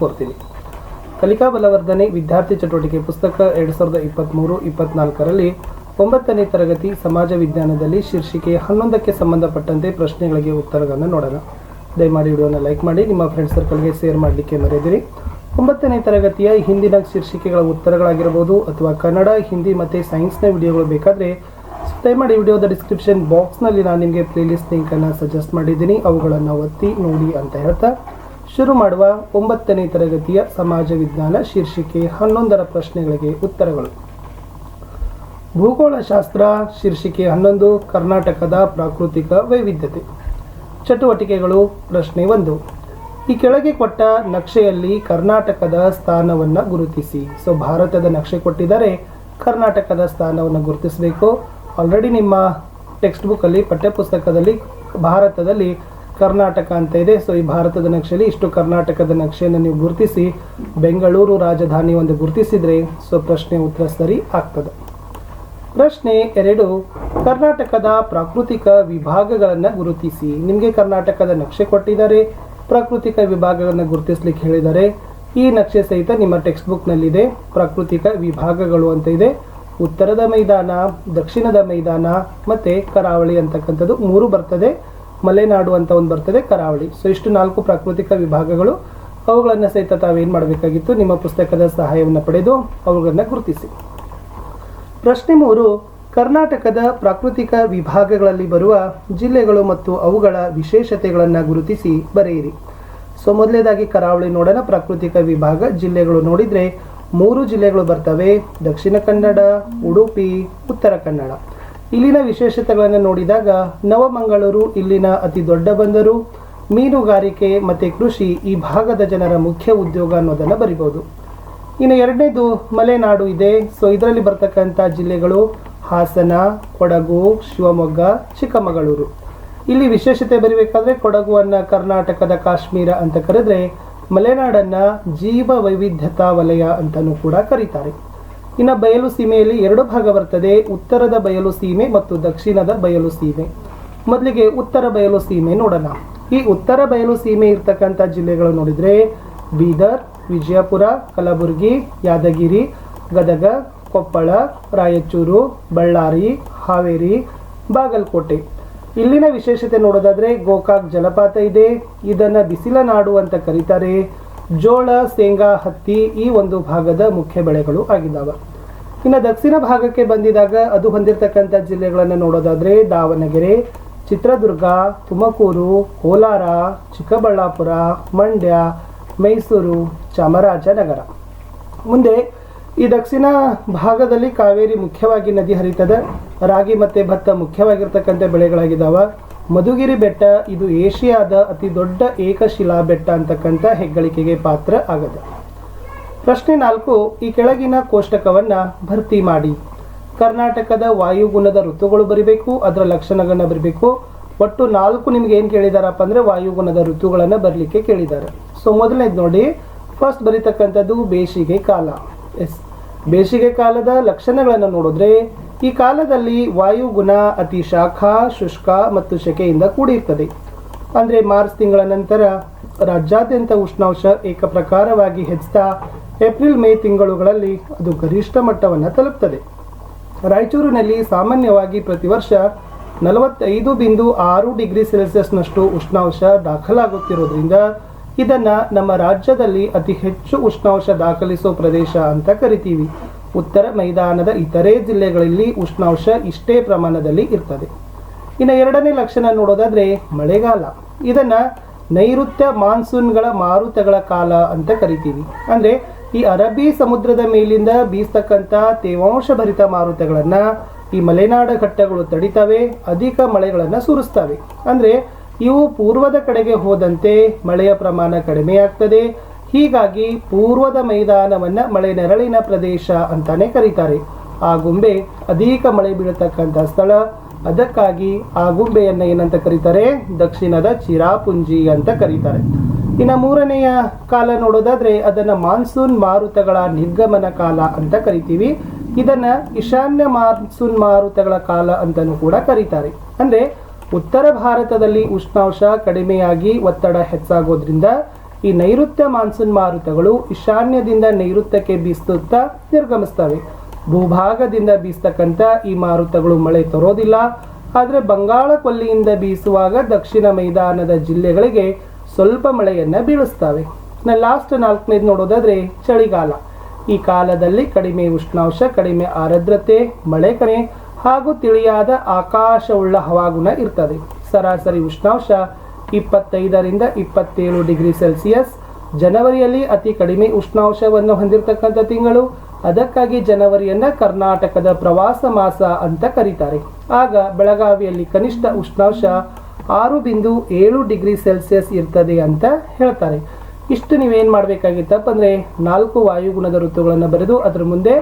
ಕೋರ್ತೀನಿ ಕಲಿಕಾ ಬಲವರ್ಧನೆ ವಿದ್ಯಾರ್ಥಿ ಚಟುವಟಿಕೆ ಪುಸ್ತಕ ಎರಡು ಸಾವಿರದ ಇಪ್ಪತ್ತ್ಮೂರು ಇಪ್ಪತ್ನಾಲ್ಕರಲ್ಲಿ ಒಂಬತ್ತನೇ ತರಗತಿ ಸಮಾಜ ವಿಜ್ಞಾನದಲ್ಲಿ ಶೀರ್ಷಿಕೆ ಹನ್ನೊಂದಕ್ಕೆ ಸಂಬಂಧಪಟ್ಟಂತೆ ಪ್ರಶ್ನೆಗಳಿಗೆ ಉತ್ತರಗಳನ್ನು ನೋಡೋಣ. ದಯಮಾಡಿ ವಿಡಿಯೋನ ಲೈಕ್ ಮಾಡಿ, ನಿಮ್ಮ ಫ್ರೆಂಡ್ ಸರ್ಕಲ್ಗೆ ಶೇರ್ ಮಾಡಲಿಕ್ಕೆ ಮರೆಯದಿರಿ. ಒಂಬತ್ತನೇ ತರಗತಿಯ ಹಿಂದಿನ ಶೀರ್ಷಿಕೆಗಳ ಉತ್ತರಗಳಾಗಿರ್ಬೋದು ಅಥವಾ ಕನ್ನಡ, ಹಿಂದಿ ಮತ್ತು ಸೈನ್ಸ್ನ ವಿಡಿಯೋಗಳು ಬೇಕಾದರೆ ದಯಮಾಡಿ ವಿಡಿಯೋದ ಡಿಸ್ಕ್ರಿಪ್ಷನ್ ಬಾಕ್ಸ್ನಲ್ಲಿ ನಾನು ನಿಮಗೆ ಪ್ಲೇಲಿಸ್ಟ್ ಲಿಂಕನ್ನು ಸಜೆಸ್ಟ್ ಮಾಡಿದ್ದೀನಿ. ಅವುಗಳನ್ನು ಒತ್ತಿ ನೋಡಿ ಅಂತ ಹೇಳ್ತಾ ಶುರು ಮಾಡುವ ಒಂಬತ್ತನೇ ತರಗತಿಯ ಸಮಾಜ ವಿಜ್ಞಾನ ಶೀರ್ಷಿಕೆ ಹನ್ನೊಂದರ ಪ್ರಶ್ನೆಗಳಿಗೆ ಉತ್ತರಗಳು. ಭೂಗೋಳಶಾಸ್ತ್ರ ಶೀರ್ಷಿಕೆ ಹನ್ನೊಂದು, ಕರ್ನಾಟಕದ ಪ್ರಾಕೃತಿಕ ವೈವಿಧ್ಯತೆ. ಚಟುವಟಿಕೆಗಳು, ಪ್ರಶ್ನೆ ಒಂದು. ಈ ಕೆಳಗೆ ಕೊಟ್ಟ ನಕ್ಷೆಯಲ್ಲಿ ಕರ್ನಾಟಕದ ಸ್ಥಾನವನ್ನು ಗುರುತಿಸಿ. ಸೊ, ಭಾರತದ ನಕ್ಷೆ ಕೊಟ್ಟಿದ್ದಾರೆ. ಕರ್ನಾಟಕದ ಸ್ಥಾನವನ್ನು ಗುರುತಿಸಬೇಕು. ಆಲ್ರೆಡಿ ನಿಮ್ಮ ಟೆಕ್ಸ್ಟ್ ಬುಕ್ಕಲ್ಲಿ ಪಠ್ಯಪುಸ್ತಕದಲ್ಲಿ, ಭಾರತದಲ್ಲಿ ಕರ್ನಾಟಕ ಅಂತ ಇದೆ. ಸೊ ಈ ಭಾರತದ ನಕ್ಷೆಯಲ್ಲಿ ಇಷ್ಟು ಕರ್ನಾಟಕದ ನಕ್ಷೆಯನ್ನು ನೀವು ಗುರುತಿಸಿ, ಬೆಂಗಳೂರು ರಾಜಧಾನಿ ಒಂದು ಗುರುತಿಸಿದರೆ, ಸೊ, ಪ್ರಶ್ನೆ ಉತ್ತರ ಸರಿ ಆಗ್ತದೆ. ಪ್ರಶ್ನೆ ಎರಡು, ಕರ್ನಾಟಕದ ಪ್ರಾಕೃತಿಕ ವಿಭಾಗಗಳನ್ನು ಗುರುತಿಸಿ. ನಿಮಗೆ ಕರ್ನಾಟಕದ ನಕ್ಷೆ ಕೊಟ್ಟಿದ್ದಾರೆ. ಪ್ರಾಕೃತಿಕ ವಿಭಾಗಗಳನ್ನು ಗುರುತಿಸ್ಲಿಕ್ಕೆ ಹೇಳಿದ್ದಾರೆ. ಈ ನಕ್ಷೆ ಸಹಿತ ನಿಮ್ಮ ಟೆಕ್ಸ್ಟ್ ಬುಕ್ನಲ್ಲಿದೆ ಪ್ರಾಕೃತಿಕ ವಿಭಾಗಗಳು ಅಂತ ಇದೆ. ಉತ್ತರದ ಮೈದಾನ, ದಕ್ಷಿಣದ ಮೈದಾನ, ಮತ್ತು ಕರಾವಳಿ ಅಂತಕ್ಕಂಥದ್ದು ಮೂರು ಬರ್ತದೆ. ಮಲೆನಾಡು ಅಂತ ಒಂದು ಬರ್ತದೆ, ಕರಾವಳಿ. ಸೊ ಇಷ್ಟು ನಾಲ್ಕು ಪ್ರಾಕೃತಿಕ ವಿಭಾಗಗಳು, ಅವುಗಳನ್ನು ಸಹಿತ ತಾವೇನು ಮಾಡಬೇಕಾಗಿತ್ತು? ನಿಮ್ಮ ಪುಸ್ತಕದ ಸಹಾಯವನ್ನು ಪಡೆದು ಅವುಗಳನ್ನು ಗುರುತಿಸಿ. ಪ್ರಶ್ನೆ ಮೂರು, ಕರ್ನಾಟಕದ ಪ್ರಾಕೃತಿಕ ವಿಭಾಗಗಳಲ್ಲಿ ಬರುವ ಜಿಲ್ಲೆಗಳು ಮತ್ತು ಅವುಗಳ ವಿಶೇಷತೆಗಳನ್ನು ಗುರುತಿಸಿ ಬರೆಯಿರಿ. ಸೊ ಮೊದಲನೇದಾಗಿ ಕರಾವಳಿ ನೋಡೋಣ. ಪ್ರಾಕೃತಿಕ ವಿಭಾಗ ಜಿಲ್ಲೆಗಳು ನೋಡಿದರೆ ಮೂರು ಜಿಲ್ಲೆಗಳು ಬರ್ತವೆ. ದಕ್ಷಿಣ ಕನ್ನಡ, ಉಡುಪಿ, ಉತ್ತರ ಕನ್ನಡ. ಇಲ್ಲಿನ ವಿಶೇಷತೆಗಳನ್ನು ನೋಡಿದಾಗ ನವಮಂಗಳೂರು ಇಲ್ಲಿನ ಅತಿ ದೊಡ್ಡ ಬಂದರು. ಮೀನುಗಾರಿಕೆ ಮತ್ತು ಕೃಷಿ ಈ ಭಾಗದ ಜನರ ಮುಖ್ಯ ಉದ್ಯೋಗ ಅನ್ನೋದನ್ನು ಬರಿಬೋದು. ಇನ್ನು ಎರಡನೇದು ಮಲೆನಾಡು ಇದೆ. ಸೊ ಇದರಲ್ಲಿ ಬರ್ತಕ್ಕಂಥ ಜಿಲ್ಲೆಗಳು ಹಾಸನ, ಕೊಡಗು, ಶಿವಮೊಗ್ಗ, ಚಿಕ್ಕಮಗಳೂರು. ಇಲ್ಲಿ ವಿಶೇಷತೆ ಬರಿಬೇಕಾದ್ರೆ ಕೊಡಗುವನ್ನು ಕರ್ನಾಟಕದ ಕಾಶ್ಮೀರ ಅಂತ ಕರೆದ್ರೆ ಮಲೆನಾಡನ್ನು ಜೀವ ವೈವಿಧ್ಯತಾ ವಲಯ ಅಂತಲೂ ಕೂಡ ಕರೀತಾರೆ. ಇನ್ನು ಬಯಲು ಸೀಮೆಯಲ್ಲಿ ಎರಡು ಭಾಗ ಬರ್ತದೆ. ಉತ್ತರದ ಬಯಲು ಸೀಮೆ ಮತ್ತು ದಕ್ಷಿಣದ ಬಯಲು ಸೀಮೆ. ಮೊದಲಿಗೆ ಉತ್ತರ ಬಯಲು ಸೀಮೆ ನೋಡೋಣ. ಈ ಉತ್ತರ ಬಯಲು ಸೀಮೆ ಇರ್ತಕ್ಕಂಥ ಜಿಲ್ಲೆಗಳು ನೋಡಿದರೆ ಬೀದರ್, ವಿಜಯಪುರ, ಕಲಬುರಗಿ, ಯಾದಗಿರಿ, ಗದಗ, ಕೊಪ್ಪಳ, ರಾಯಚೂರು, ಬಳ್ಳಾರಿ, ಹಾವೇರಿ, ಬಾಗಲಕೋಟೆ. ಇಲ್ಲಿನ ವಿಶೇಷತೆ ನೋಡೋದಾದರೆ ಗೋಕಾಕ್ ಜಲಪಾತ ಇದೆ. ಇದನ್ನು ಬಿಸಿಲ ನಾಡು ಅಂತ ಕರೀತಾರೆ. ಜೋಳ, ಶೇಂಗಾ, ಹತ್ತಿ ಈ ಒಂದು ಭಾಗದ ಮುಖ್ಯ ಬೆಳೆಗಳು ಆಗಿದ್ದಾವೆ. ಇನ್ನು ದಕ್ಷಿಣ ಭಾಗಕ್ಕೆ ಬಂದಿದಾಗ ಅದು ಹೊಂದಿರತಕ್ಕಂಥ ಜಿಲ್ಲೆಗಳನ್ನು ನೋಡೋದಾದ್ರೆ ದಾವಣಗೆರೆ, ಚಿತ್ರದುರ್ಗ, ತುಮಕೂರು, ಕೋಲಾರ, ಚಿಕ್ಕಬಳ್ಳಾಪುರ, ಮಂಡ್ಯ, ಮೈಸೂರು, ಚಾಮರಾಜನಗರ. ಮುಂದೆ ಈ ದಕ್ಷಿಣ ಭಾಗದಲ್ಲಿ ಕಾವೇರಿ ಮುಖ್ಯವಾಗಿ ನದಿ ಹರಿತದೆ ರಾಗಿ ಮತ್ತು ಭತ್ತ ಮುಖ್ಯವಾಗಿರ್ತಕ್ಕಂಥ ಬೆಳೆಗಳಾಗಿದ್ದಾವೆ. ಮಧುಗಿರಿ ಬೆಟ್ಟ ಇದು ಏಷ್ಯಾದ ಅತಿ ದೊಡ್ಡ ಏಕಶಿಲಾ ಬೆಟ್ಟ ಅಂತಕ್ಕಂಥ ಹೆಗ್ಗಳಿಕೆಗೆ ಪಾತ್ರ ಆಗದೆ. ಪ್ರಶ್ನೆ ನಾಲ್ಕು, ಈ ಕೆಳಗಿನ ಕೋಷ್ಟಕವನ್ನು ಭರ್ತಿ ಮಾಡಿ. ಕರ್ನಾಟಕದ ವಾಯುಗುಣದ ಋತುಗಳು ಬರಿಬೇಕು, ಅದರ ಲಕ್ಷಣಗಳನ್ನ ಬರಿಬೇಕು. ಒಟ್ಟು ನಾಲ್ಕು ನಿಮ್ಗೆ ಏನು ಕೇಳಿದಾರಪ್ಪ ಅಂದರೆ ವಾಯುಗುಣದ ಋತುಗಳನ್ನು ಬರಲಿಕ್ಕೆ ಕೇಳಿದ್ದಾರೆ ಸೊ ಮೊದಲನೇದು ನೋಡಿ ಫಸ್ಟ್ ಬರೀತಕ್ಕಂಥದ್ದು ಬೇಸಿಗೆ ಕಾಲ. ಎಸ್ ಬೇಸಿಗೆ ಕಾಲದ ಲಕ್ಷಣಗಳನ್ನು ನೋಡಿದ್ರೆ ಈ ಕಾಲದಲ್ಲಿ ವಾಯುಗುಣ ಅತಿ ಶಾಖ, ಶುಷ್ಕ ಮತ್ತು ಶೆಕೆಯಿಂದ ಕೂಡಿರ್ತದೆ. ಅಂದರೆ ಮಾರ್ಚ್ ತಿಂಗಳ ನಂತರ ರಾಜ್ಯಾದ್ಯಂತ ಉಷ್ಣಾಂಶ ಏಕಪ್ರಕಾರವಾಗಿ ಹೆಚ್ಚುತ್ತಾ ಏಪ್ರಿಲ್, ಮೇ ತಿಂಗಳುಗಳಲ್ಲಿ ಅದು ಗರಿಷ್ಠ ಮಟ್ಟವನ್ನು ತಲುಪ್ತದೆ. ರಾಯಚೂರಿನಲ್ಲಿ ಸಾಮಾನ್ಯವಾಗಿ ಪ್ರತಿ ವರ್ಷ ನಲವತ್ತೈದು ಬಿಂದು ಆರು ಡಿಗ್ರಿ ಸೆಲ್ಸಿಯಸ್ನಷ್ಟು ಉಷ್ಣಾಂಶ ದಾಖಲಾಗುತ್ತಿರೋದ್ರಿಂದ ಇದನ್ನು ನಮ್ಮ ರಾಜ್ಯದಲ್ಲಿ ಅತಿ ಹೆಚ್ಚು ಉಷ್ಣಾಂಶ ದಾಖಲಿಸುವ ಪ್ರದೇಶ ಅಂತ ಕರಿತೀವಿ. ಉತ್ತರ ಮೈದಾನದ ಇತರೆ ಜಿಲ್ಲೆಗಳಲ್ಲಿ ಉಷ್ಣಾಂಶ ಇಷ್ಟೇ ಪ್ರಮಾಣದಲ್ಲಿ ಇರ್ತದೆ. ಇನ್ನು ಎರಡನೇ ಲಕ್ಷಣ ನೋಡೋದಾದ್ರೆ ಮಳೆಗಾಲ. ಇದನ್ನು ನೈಋತ್ಯ ಮಾನ್ಸೂನ್ಗಳ ಮಾರುತಗಳ ಕಾಲ ಅಂತ ಕರಿತೀವಿ. ಅಂದ್ರೆ ಈ ಅರಬ್ಬಿ ಸಮುದ್ರದ ಮೇಲಿಂದ ಬೀಸ್ತಕ್ಕಂಥ ತೇವಾಂಶ ಭರಿತ ಮಾರುತಗಳನ್ನ ಈ ಮಲೆನಾಡ ಘಟ್ಟಗಳು ತಡಿತವೆ, ಅಧಿಕ ಮಳೆಗಳನ್ನು ಸುರಿಸ್ತವೆ. ಅಂದ್ರೆ ಇವು ಪೂರ್ವದ ಕಡೆಗೆ ಹೋದಂತೆ ಮಳೆಯ ಪ್ರಮಾಣ ಕಡಿಮೆಯಾಗ್ತದೆ ಹೀಗಾಗಿ ಪೂರ್ವದ ಮೈದಾನವನ್ನು ಮಳೆ ನೆರಳಿನ ಪ್ರದೇಶ ಅಂತಾನೆ ಕರೀತಾರೆ. ಆ ಗುಂಬೆ ಅಧಿಕ ಮಳೆ ಬೀಳತಕ್ಕಂಥ ಸ್ಥಳ. ಅದಕ್ಕಾಗಿ ಆ ಗುಂಬೆಯನ್ನ ಏನಂತ ಕರೀತಾರೆ? ದಕ್ಷಿಣದ ಚಿರಾಪುಂಜಿ ಅಂತ ಕರೀತಾರೆ. ಇನ್ನು ಮೂರನೆಯ ಕಾಲ ನೋಡೋದಾದ್ರೆ ಅದನ್ನ ಮಾನ್ಸೂನ್ ಮಾರುತಗಳ ನಿರ್ಗಮನ ಕಾಲ ಅಂತ ಕರಿತೀವಿ. ಇದನ್ನು ಈಶಾನ್ಯ ಮಾನ್ಸೂನ್ ಮಾರುತಗಳ ಕಾಲ ಅಂತಲೂ ಕೂಡ ಕರೀತಾರೆ. ಅಂದ್ರೆ ಉತ್ತರ ಭಾರತದಲ್ಲಿ ಉಷ್ಣಾಂಶ ಕಡಿಮೆಯಾಗಿ ಒತ್ತಡ ಹೆಚ್ಚಾಗೋದ್ರಿಂದ ಈ ನೈಋತ್ಯ ಮಾನ್ಸೂನ್ ಮಾರುತಗಳು ಈಶಾನ್ಯದಿಂದ ನೈಋತ್ಯಕ್ಕೆ ಬೀಸುತ್ತಾ ನಿರ್ಗಮಿಸ್ತವೆ. ಭೂಭಾಗದಿಂದ ಬೀಸ್ತಕ್ಕಂಥ ಈ ಮಾರುತಗಳು ಮಳೆ ತರೋದಿಲ್ಲ. ಆದರೆ ಬಂಗಾಳ ಕೊಲ್ಲಿಯಿಂದ ಬೀಸುವಾಗ ದಕ್ಷಿಣ ಮೈದಾನದ ಜಿಲ್ಲೆಗಳಿಗೆ ಸ್ವಲ್ಪ ಮಳೆಯನ್ನು ಬೀಳಿಸ್ತವೆ. ನಾ ಲಾಸ್ಟ್ ನಾಲ್ಕನೇದು ನೋಡೋದಾದ್ರೆ ಚಳಿಗಾಲ. ಈ ಕಾಲದಲ್ಲಿ ಕಡಿಮೆ ಉಷ್ಣಾಂಶ, ಕಡಿಮೆ ಆರ್ದ್ರತೆ, ಮಳೆ ಕಣೆ ಹಾಗೂ ತಿಳಿಯಾದ ಆಕಾಶವುಳ್ಳ ಹವಾಗುಣ ಇರ್ತದೆ. ಸರಾಸರಿ ಉಷ್ಣಾಂಶ ಇಪ್ಪತ್ತೈದರಿಂದ ಇಪ್ಪತ್ತೇಳು ಡಿಗ್ರಿ ಸೆಲ್ಸಿಯಸ್. ಜನವರಿಯಲ್ಲಿ ಅತಿ ಕಡಿಮೆ ಉಷ್ಣಾಂಶವನ್ನು ಹೊಂದಿರತಕ್ಕಂಥ ತಿಂಗಳು. ಅದಕ್ಕಾಗಿ ಜನವರಿಯನ್ನು ಕರ್ನಾಟಕದ ಪ್ರವಾಸ ಮಾಸ ಅಂತ ಕರೀತಾರೆ. ಆಗ ಬೆಳಗಾವಿಯಲ್ಲಿ ಕನಿಷ್ಠ ಉಷ್ಣಾಂಶ ಆರು ಬಿಂದು ಏಳು ಡಿಗ್ರಿ ಸೆಲ್ಸಿಯಸ್ ಇರ್ತದೆ ಅಂತ ಹೇಳ್ತಾರೆ. ಇಷ್ಟು ನೀವೇನು ಮಾಡಬೇಕಾಗಿತ್ತಪ್ಪ ಅಂದರೆ ನಾಲ್ಕು ವಾಯುಗುಣದ ಋತುಗಳನ್ನು ಬರೆದು ಅದರ ಮುಂದೆ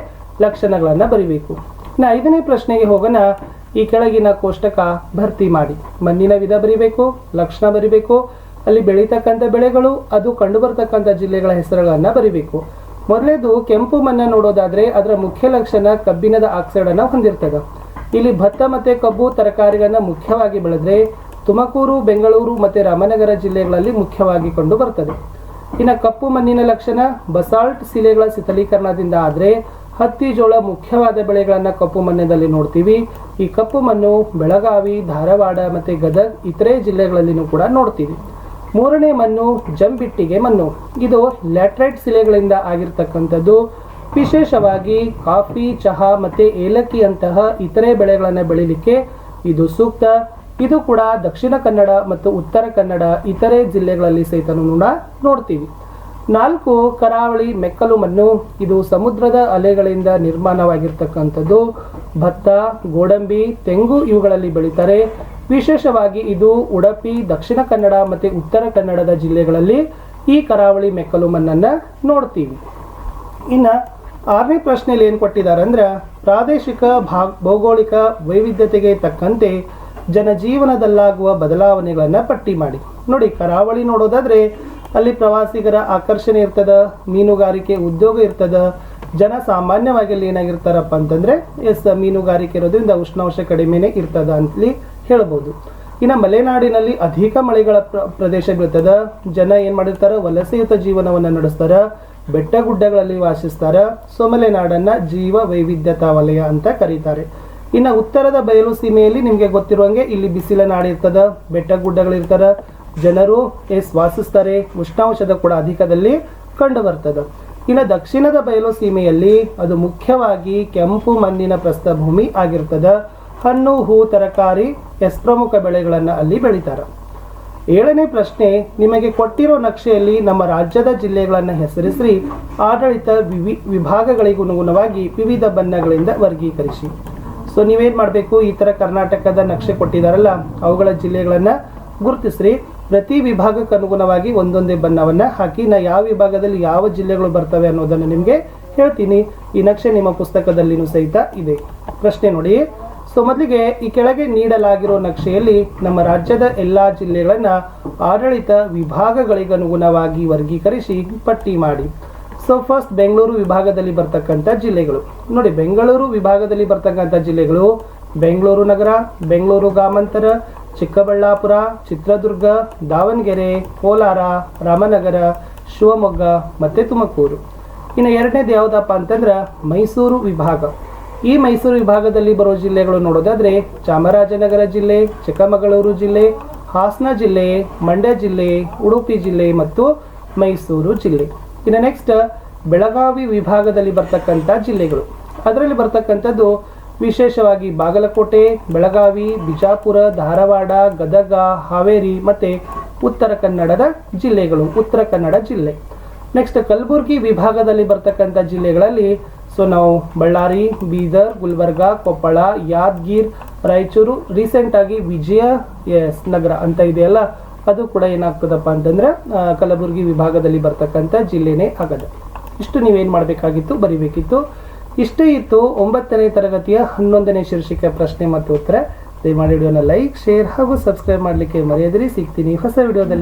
ಲಕ್ಷಣಗಳನ್ನು ಬರಿಬೇಕು. ನಾ ಐದನೇ ಪ್ರಶ್ನೆಗೆ ಹೋಗೋಣ. ಈ ಕೆಳಗಿನ ಕೋಷ್ಟಕ ಭರ್ತಿ ಮಾಡಿ. ಮಣ್ಣಿನ ವಿಧ ಬರಿಬೇಕು, ಲಕ್ಷಣ ಬರಿಬೇಕು, ಅಲ್ಲಿ ಬೆಳೀತಕ್ಕಂಥ ಬೆಳೆಗಳು, ಅದು ಕಂಡುಬರ್ತಕ್ಕಂಥ ಜಿಲ್ಲೆಗಳ ಹೆಸರುಗಳನ್ನು ಬರಿಬೇಕು. ಮೊದಲೇದು ಕೆಂಪು ಮಣ್ಣನ್ನು ನೋಡೋದಾದ್ರೆ ಅದರ ಮುಖ್ಯ ಲಕ್ಷಣ ಕಬ್ಬಿಣದ ಆಕ್ಸೈಡ್ ಅನ್ನು ಹೊಂದಿರ್ತದೆ. ಇಲ್ಲಿ ಭತ್ತ ಮತ್ತೆ ಕಬ್ಬು ತರಕಾರಿಗಳನ್ನು ಮುಖ್ಯವಾಗಿ ಬೆಳೆದ್ರೆ ತುಮಕೂರು, ಬೆಂಗಳೂರು ಮತ್ತೆ ರಾಮನಗರ ಜಿಲ್ಲೆಗಳಲ್ಲಿ ಮುಖ್ಯವಾಗಿ ಕಂಡು ಬರ್ತದೆ ಇನ್ನು ಕಪ್ಪು ಮಣ್ಣಿನ ಲಕ್ಷಣ ಬಸಾಲ್ಟ್ ಶಿಲೆಗಳ ಶಿಥಲೀಕರಣದಿಂದ ಆದರೆ ಹತ್ತಿ ಜೋಳ ಮುಖ್ಯವಾದ ಬೆಳೆಗಳನ್ನು ಕಪ್ಪು ಮಣ್ಣಿನಲ್ಲಿ ನೋಡ್ತೀವಿ. ಈ ಕಪ್ಪು ಮಣ್ಣು ಬೆಳಗಾವಿ, ಧಾರವಾಡ ಮತ್ತೆ ಗದಗ್ ಇತರೆ ಜಿಲ್ಲೆಗಳಲ್ಲಿನೂ ಕೂಡ ನೋಡ್ತೀವಿ. ಮೂರನೇ ಮಣ್ಣು ಜಂಬಿಟ್ಟಿಗೆ ಮಣ್ಣು. ಇದು ಲ್ಯಾಟ್ರೈಟ್ ಶಿಲೆಗಳಿಂದ ಆಗಿರ್ತಕ್ಕಂಥದ್ದು. ವಿಶೇಷವಾಗಿ ಕಾಫಿ, ಚಹಾ ಮತ್ತೆ ಏಲಕ್ಕಿಯಂತಹ ಇತರೆ ಬೆಳೆಗಳನ್ನು ಬೆಳೀಲಿಕ್ಕೆ ಇದು ಸೂಕ್ತ. ಇದು ಕೂಡ ದಕ್ಷಿಣ ಕನ್ನಡ ಮತ್ತು ಉತ್ತರ ಕನ್ನಡ ಇತರೆ ಜಿಲ್ಲೆಗಳಲ್ಲಿ ಸಹಿತ ಕೂಡ ನೋಡ್ತೀವಿ. ನಾಲ್ಕು ಕರಾವಳಿ ಮೆಕ್ಕಲು ಮಣ್ಣು ಇದು ಸಮುದ್ರದ ಅಲೆಗಳಿಂದ ನಿರ್ಮಾಣವಾಗಿರ್ತಕ್ಕಂಥದ್ದು. ಭತ್ತ, ಗೋಡಂಬಿ, ತೆಂಗು ಇವುಗಳಲ್ಲಿ ಬೆಳೀತಾರೆ. ವಿಶೇಷವಾಗಿ ಇದು ಉಡುಪಿ, ದಕ್ಷಿಣ ಕನ್ನಡ ಮತ್ತು ಉತ್ತರ ಕನ್ನಡದ ಜಿಲ್ಲೆಗಳಲ್ಲಿ ಈ ಕರಾವಳಿ ಮೆಕ್ಕಲು ಮಣ್ಣನ್ನು ನೋಡ್ತೀವಿ. ಇನ್ನು ಆರನೇ ಪ್ರಶ್ನೆಯಲ್ಲಿ ಏನು ಕೊಟ್ಟಿದ್ದಾರೆ ಅಂದ್ರೆ, ಪ್ರಾದೇಶಿಕ ಭಾ ಭೌಗೋಳಿಕ ವೈವಿಧ್ಯತೆಗೆ ತಕ್ಕಂತೆ ಜನಜೀವನದಲ್ಲಾಗುವ ಬದಲಾವಣೆಗಳನ್ನು ಪಟ್ಟಿ ಮಾಡಿ. ನೋಡಿ, ಕರಾವಳಿ ನೋಡೋದಾದ್ರೆ ಅಲ್ಲಿ ಪ್ರವಾಸಿಗರ ಆಕರ್ಷಣೆ ಇರ್ತದ, ಮೀನುಗಾರಿಕೆ ಉದ್ಯೋಗ ಇರ್ತದ, ಜನ ಸಾಮಾನ್ಯವಾಗಿ ಅಲ್ಲಿ ಏನಾಗಿರ್ತಾರಪ್ಪ ಅಂತಂದ್ರೆ, ಎಸ್, ಮೀನುಗಾರಿಕೆ ಇರೋದ್ರಿಂದ ಉಷ್ಣಾಂಶ ಕಡಿಮೆನೆ ಇರ್ತದ ಅಂತಲಿ ಹೇಳ್ಬೋದು. ಇನ್ನು ಮಲೆನಾಡಿನಲ್ಲಿ ಅಧಿಕ ಮಳೆಗಳ ಪ್ರ- ಪ್ರದೇಶ ಬೀಳ್ತದ, ಜನ ಏನು ಮಾಡಿರ್ತಾರೆ, ವಲಸೆಯುತ ಜೀವನವನ್ನು ನಡೆಸ್ತಾರ ಬೆಟ್ಟ ಗುಡ್ಡಗಳಲ್ಲಿ ವಾಸಿಸ್ತಾರ, ಸೊ ಮಲೆನಾಡನ್ನ ಜೀವ ವೈವಿಧ್ಯತಾ ವಲಯ ಅಂತ ಕರೀತಾರೆ. ಇನ್ನು ಉತ್ತರದ ಬಯಲು ಸೀಮೆಯಲ್ಲಿ ನಿಮಗೆ ಗೊತ್ತಿರುವಂಗೆ ಇಲ್ಲಿ ಬಿಸಿಲ ನಾಡಿರ್ತದ ಬೆಟ್ಟ ಗುಡ್ಡಗಳಿರ್ತದ ಜನರು ಎಸ್ ವಾಸಿಸ್ತಾರೆ ಉಷ್ಣಾಂಶದ ಕೂಡ ಅಧಿಕದಲ್ಲಿ ಕಂಡು ಬರ್ತದ ಇನ್ನು ದಕ್ಷಿಣದ ಬಯಲು ಸೀಮೆಯಲ್ಲಿ ಅದು ಮುಖ್ಯವಾಗಿ ಕೆಂಪು ಮಣ್ಣಿನ ಪ್ರಸ್ಥಭೂಮಿ ಆಗಿರ್ತದೆ. ಹಣ್ಣು, ಹೂ, ತರಕಾರಿ, ಎಸ್ ಪ್ರಮುಖ ಬೆಳೆಗಳನ್ನು ಅಲ್ಲಿ ಬೆಳೀತಾರೆ. ಏಳನೇ ಪ್ರಶ್ನೆ, ನಿಮಗೆ ಕೊಟ್ಟಿರೋ ನಕ್ಷೆಯಲ್ಲಿ ನಮ್ಮ ರಾಜ್ಯದ ಜಿಲ್ಲೆಗಳನ್ನು ಹೆಸರಿಸಿ ಆಡಳಿತ ವಿವಿ ವಿಭಾಗಗಳಿಗನುಗುಣವಾಗಿ ವಿವಿಧ ಬಣ್ಣಗಳಿಂದ ವರ್ಗೀಕರಿಸಿ. ಸೊ ನೀವೇನು ಮಾಡಬೇಕು? ಈ ಥರ ಕರ್ನಾಟಕದ ನಕ್ಷೆ ಕೊಟ್ಟಿದ್ದಾರಲ್ಲ ಅವುಗಳ ಜಿಲ್ಲೆಗಳನ್ನು ಗುರುತಿಸ್ರಿ. ಪ್ರತಿ ವಿಭಾಗಕ್ಕೆ ಅನುಗುಣವಾಗಿ ಒಂದೊಂದೇ ಬಣ್ಣವನ್ನು ಹಾಕಿ ನಾ ಯಾವ ವಿಭಾಗದಲ್ಲಿ ಯಾವ ಜಿಲ್ಲೆಗಳು ಬರ್ತವೆ ಅನ್ನೋದನ್ನು ನಿಮಗೆ ಹೇಳ್ತೀನಿ. ಈ ನಕ್ಷೆ ನಿಮ್ಮ ಪುಸ್ತಕದಲ್ಲಿನೂ ಸಹಿತ ಇದೆ. ಪ್ರಶ್ನೆ ನೋಡಿ ಸೊ ಮೊದಲಿಗೆ ಈ ಕೆಳಗೆ ನೀಡಲಾಗಿರೋ ನಕ್ಷೆಯಲ್ಲಿ ನಮ್ಮ ರಾಜ್ಯದ ಎಲ್ಲಾ ಜಿಲ್ಲೆಗಳನ್ನು ಆಡಳಿತ ವಿಭಾಗಗಳಿಗನುಗುಣವಾಗಿ ವರ್ಗೀಕರಿಸಿ ಪಟ್ಟಿ ಮಾಡಿ. ಸೊ ಫಸ್ಟ್ ಬೆಂಗಳೂರು ವಿಭಾಗದಲ್ಲಿ ಬರ್ತಕ್ಕಂಥ ಜಿಲ್ಲೆಗಳು. ನೋಡಿ, ಬೆಂಗಳೂರು ವಿಭಾಗದಲ್ಲಿ ಬರ್ತಕ್ಕಂಥ ಜಿಲ್ಲೆಗಳು ಬೆಂಗಳೂರು ನಗರ, ಬೆಂಗಳೂರು ಗ್ರಾಮಾಂತರ ಚಿಕ್ಕಬಳ್ಳಾಪುರ, ಚಿತ್ರದುರ್ಗ, ದಾವಣಗೆರೆ, ಕೋಲಾರ, ರಾಮನಗರ, ಶಿವಮೊಗ್ಗ ಮತ್ತು ತುಮಕೂರು. ಇನ್ನು ಎರಡನೇದು ಯಾವುದಪ್ಪ ಅಂತಂದ್ರೆ ಮೈಸೂರು ವಿಭಾಗ. ಈ ಮೈಸೂರು ವಿಭಾಗದಲ್ಲಿ ಬರೋ ಜಿಲ್ಲೆಗಳು ನೋಡೋದಾದರೆ ಚಾಮರಾಜನಗರ ಜಿಲ್ಲೆ, ಚಿಕ್ಕಮಗಳೂರು ಜಿಲ್ಲೆ, ಹಾಸನ ಜಿಲ್ಲೆ, ಮಂಡ್ಯ ಜಿಲ್ಲೆ, ಉಡುಪಿ ಜಿಲ್ಲೆ ಮತ್ತು ಮೈಸೂರು ಜಿಲ್ಲೆ. ಇನ್ನು ನೆಕ್ಸ್ಟ್ ಬೆಳಗಾವಿ ವಿಭಾಗದಲ್ಲಿ ಬರ್ತಕ್ಕಂಥ ಜಿಲ್ಲೆಗಳು. ಅದರಲ್ಲಿ ಬರ್ತಕ್ಕಂಥದ್ದು ವಿಶೇಷವಾಗಿ ಬಾಗಲಕೋಟೆ, ಬೆಳಗಾವಿ, ಬಿಜಾಪುರ, ಧಾರವಾಡ, ಗದಗ, ಹಾವೇರಿ ಮತ್ತು ಉತ್ತರ ಕನ್ನಡದ ಜಿಲ್ಲೆಗಳು. ಉತ್ತರ ಕನ್ನಡ ಜಿಲ್ಲೆ. ನೆಕ್ಸ್ಟ್ ಕಲಬುರಗಿ ವಿಭಾಗದಲ್ಲಿ ಬರ್ತಕ್ಕಂಥ ಜಿಲ್ಲೆಗಳಲ್ಲಿ ಸೊ ನಾವು ಬಳ್ಳಾರಿ, ಬೀದರ್, ಗುಲ್ಬರ್ಗ, ಕೊಪ್ಪಳ, ಯಾದಗಿರ್, ರಾಯಚೂರು ರೀಸೆಂಟಾಗಿ ವಿಜಯ ಎಸ್ ನಗರ ಅಂತ ಇದೆಯಲ್ಲ, ಅದು ಕೂಡ ಏನಾಗ್ತದಪ್ಪ ಅಂತಂದ್ರೆ ಕಲಬುರಗಿ ವಿಭಾಗದಲ್ಲಿ ಬರ್ತಕ್ಕಂಥ ಜಿಲ್ಲೆನೇ ಆಗದೆ ಇಷ್ಟು ನೀವೇನು ಮಾಡಬೇಕಾಗಿತ್ತು, ಬರಿಬೇಕಿತ್ತು. ಇಷ್ಟೇ ಇತ್ತು ಒಂಬತ್ತನೇ ತರಗತಿಯ ಹನ್ನೊಂದನೇ ಶೀರ್ಷಿಕೆ ಪ್ರಶ್ನೆ ಮತ್ತು ಉತ್ತರ. ದಯಮಾಡಿ ವಿಡಿಯೋನ ಲೈಕ್, ಶೇರ್ ಹಾಗೂ ಸಬ್ಸ್ಕ್ರೈಬ್ ಮಾಡಲಿಕ್ಕೆ ಮರೆಯದಿರಿ. ಸಿಗ್ತೀನಿ ಹೊಸ ವಿಡಿಯೋದಲ್ಲಿ.